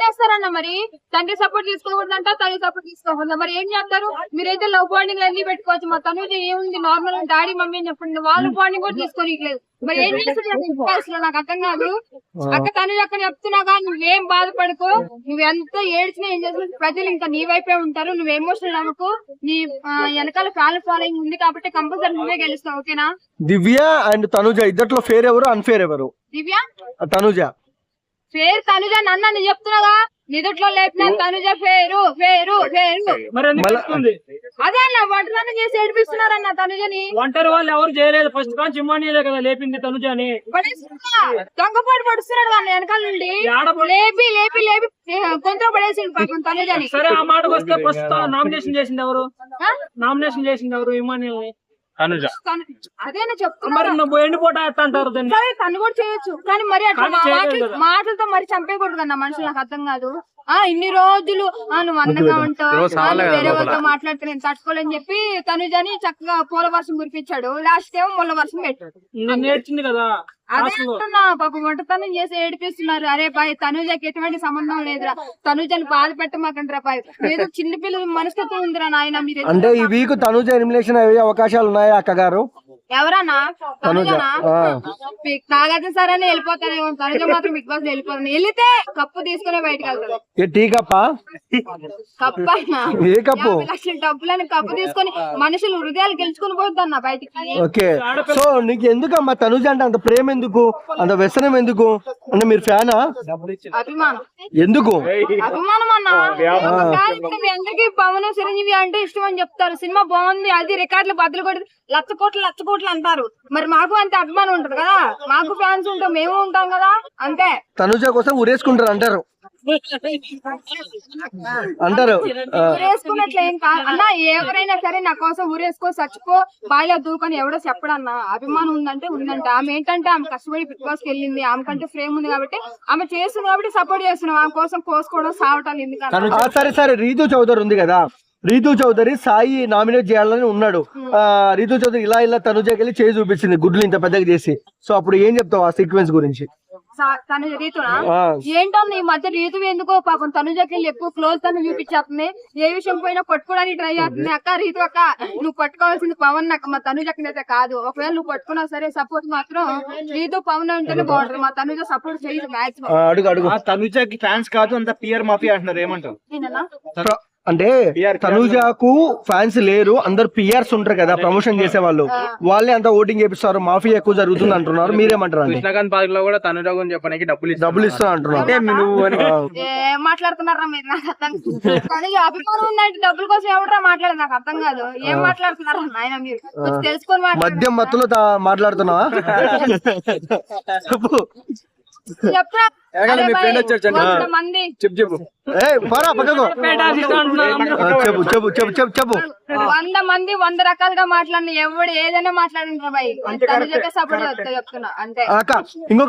చేస్తారన్న మరి? తండ్రి సపోర్ట్ తీసుకోకూడదంట తల్లి సపోర్ట్ తీసుకోకూడదు. మరి ఏం చేస్తారు? మీరైతే లవ్ బాండింగ్ అన్ని పెట్టుకోవచ్చు. మా తనుజ ఏముంది? నార్మల్ డాడీ మమ్మీ అని చెప్పండి వాళ్ళ బాండింగ్ కూడా తీసుకోనిట్లేదు మరి ఏం అసలు నాకు అర్థం కాదు. అక్క తనుజ అక్క చెప్తున్నాగా నువ్వేం బాధపడుకో. నువ్వు ఎంత ఏడ్చినా ఏం చేసినా ప్రజలు ఇంకా నీ వైపే ఉంటారు. నువ్వు ఎమోషనల్ అవ్వకు. నీ వెనకాల ఫ్యాన్ ఫాలోయింగ్ ఉంది కాబట్టి కంపల్సరీ నువ్వే గెలుస్తావు ఓకేనా? దివ్య అండ్ తనుజ ఇద్దట్లో ఫేర్ ఎవరు అన్ఫేర్ ఎవరు? దివ్య? తనుజ. పేరు తనుజ నన్ను నేను చెప్తున్నాగా నిదుట్లో లేపిన తనుజ పేరు పేరు పేరు? అదే అన్న వంటలన్నీ చేసి ఏడిపిస్తున్నారన్న తనుజని. ఒంటరి వాళ్ళు ఎవరు చేయలేదు. ఫస్ట్ కానీ చిమ్మానీలే కదా లేపింది తనుజ అని పడేస్తున్నా దొంగపాటు పడుస్తున్నాడు అన్న వెనకాల నుండి. లేపి లేపి లేపి పడేసిండు పాపం తనుజని. సరే ఆ మాటకు వస్తే ఫస్ట్ నామినేషన్ చేసింది ఎవరు? నామినేషన్ చేసింది ఎవరు? ఇమానియల్ని తనుజ తను- అదేనా మరి నువ్వు ఎండిపోట ఎత్తా అంటారు దాన్ని? సరే తను కూడా చేయొచ్చు. కానీ మరి అట్లా కదా. మాటలతో మరి చంపేయకూడదు అన్న మనుషులు నాకు అర్థం కాదు. ఆ ఇన్ని రోజులు. ఆ నువ్వు అందంగా ఉంటావు. వేరే. వాళ్ళతో మాట్లాడితే నేను తట్టుకోలేని చెప్పి తనుజని చక్కగా పూల వర్షం కురిపించాడు. లాస్ట్ ఏమో ముళ్ళ వర్షం పెట్టాడు. నేర్చింది కదా. అదే. అంటున్నా పాపం వంటతనం చేసి ఏడిపిస్తున్నారు. అరే బాయ్ తనుజకి ఎటువంటి సంబంధం లేదురా. తనుజని బాధ పెట్టమాకండిరా బాయ్. ఏదో చిన్న పిల్లల మనస్తత్వం ఉందిరా నాయన మీరు అంటే ఈ వీక్ తనుజ ఎలిమినేషన్ అయ్యే అవకాశాలు ఉన్నాయా అక్క గారు ఎవరన్నా? తనుజనా? ఆ. మీకు నాగార్జున సార్ అని వెళ్ళిపోతానేమో తనుజ మాత్రం బిగ్ బాస్లో వెళ్ళిపోతాను వెళ్తే కప్పు తీసుకునే బయటకు వెళ్తాను ఏ టీ కప్పా? అయినా? లక్షల డబ్బులని తీసుకొని మనుషులు హృదయాలు గెలుచుకుని పోతున్నా బయటికి. ఓకే. సో నీకు ఎందుకమ్మా తనుజ అంటే అంత ప్రేమ ఎందుకు? అంత వ్యసనం ఎందుకు? అంటే మీరు ఫ్యానా? అభిమానం. ఎందుకు? అభిమానం అన్న? అందరికీ పవన్ చిరంజీవి అంటే ఇష్టం అని చెప్తారు. సినిమా బాగుంది అది రికార్డులు బద్దలు కొడి లక్ష కోట్లు లక్ష కోట్లు అంటారు. మరి మాకు అంతే అభిమానం ఉంటది కదా? మాకు ఫ్యాన్స్ ఉంటాం మేము ఉంటాం కదా? అంతే. తనుజ కోసం ఉరేసుకుంటారు అంటారు. అంటారు ఊరేసుకున్నట్లు ఏం కాదు. అన్న ఎవరైనా సరే నా కోసం ఊరేసుకో చచ్చిపో బాయిలో దూకని ఎవడో చెప్పడన్నా అభిమానం ఉందంటే ఉందంటే. ఆమె ఏంటంటే ఆమె కష్టపడి బిగ్ బాస్ వెళ్ళింది. ఆమె కంటే ఫ్రేమ్ ఉంది కాబట్టి ఆమె చేస్తుంది కాబట్టి సపోర్ట్ చేస్తున్నాం. ఆమె కోసం కోసుకోవడం సావటాలు ఎందుకన్నా ఆ, సరే సరే రీతు చౌదరి ఉంది కదా. రీతు చౌదరి సాయి నామినేట్ చేయాలని ఉన్నాడు. ఆ రీతు చౌదరి ఇలా ఇలా తనుజకి వెళ్ళి చేయి చూపించింది గుడ్లు ఇంత పెద్దగా చేసి. సో అప్పుడు ఏం చెప్తావు ఆ సీక్వెన్స్ గురించి? తను రీతునా? ఆ, ఏంటన్నా ఈ మధ్య రీతు ఎందుకో పాపం తనుజకి వెళ్ళి ఎక్కువ క్లోజ్ తను చూపించేస్తుంది. ఏ విషయం పోయినా పట్టుకోవడానికి ట్రై చేస్తుంది. అక్క రీతు అక్క నువ్వు పట్టుకోవాల్సింది పవన్ అక్క. మా తనుజకి అయితే కాదు. ఒకవేళ నువ్వు పట్టుకున్నా సరే సపోర్ట్ మాత్రం రీతు పవన్ ఉంటేనే బాగుంటుంది. మా తనుజ సపోర్ట్ చేయదు అడుగు అడుగు. ఆ తనుజకి ఫ్యాన్స్ కాదు అంత పియర్ మాఫియా అంటున్నారు. ఏమంటావు? ప్ర- అంటే తనుజాకు ఫ్యాన్స్ లేరు అందరు పిఆర్స్ ఉంటారు కదా ప్రమోషన్ చేసే వాళ్ళు వాళ్ళే అంత ఓటింగ్ చేపిస్తారు మాఫీ ఎక్కువ జరుగుతుంది అంటున్నారు మీరేమంటారు కృష్ణకాంత్ పార్క్లో కూడా తనుజ గురించి చెప్పడానికి డబ్బులు డబ్బులు ఇస్తున్నా అంటున్నారు. అంటే ఏం మాట్లాడుతున్నారా మీరు? నాకు అర్థం తనుజ అభిమానం ఉందంటే డబ్బుల కోసం ఎవడరా మాట్లాడదు? నాకు అర్థం కాదు. ఏం మాట్లాడుతున్నారా నాయన మీరు? కొంచెం తెలుసుకొని మద్యం. మత్తులో మాట్లాడుతున్నావా? చెప్పు మీ వచ్చాడు. వంద మంది. చెప్పు చెప్పు. ఏ పరా పక్కకు. పేట ఆశిస్తా అంటున్నారు అందరూ. ఆ, చెప్పు చెప్పు చెప్పు చెప్పు చెప్పు వంద మంది వంద రకాలుగా మాట్లాడిన ఎవడు ఏదైనా మాట్లాడిన బాయ్? సపోర్ట్ చెప్తున్నా అంతే. అక్క ఇంకొక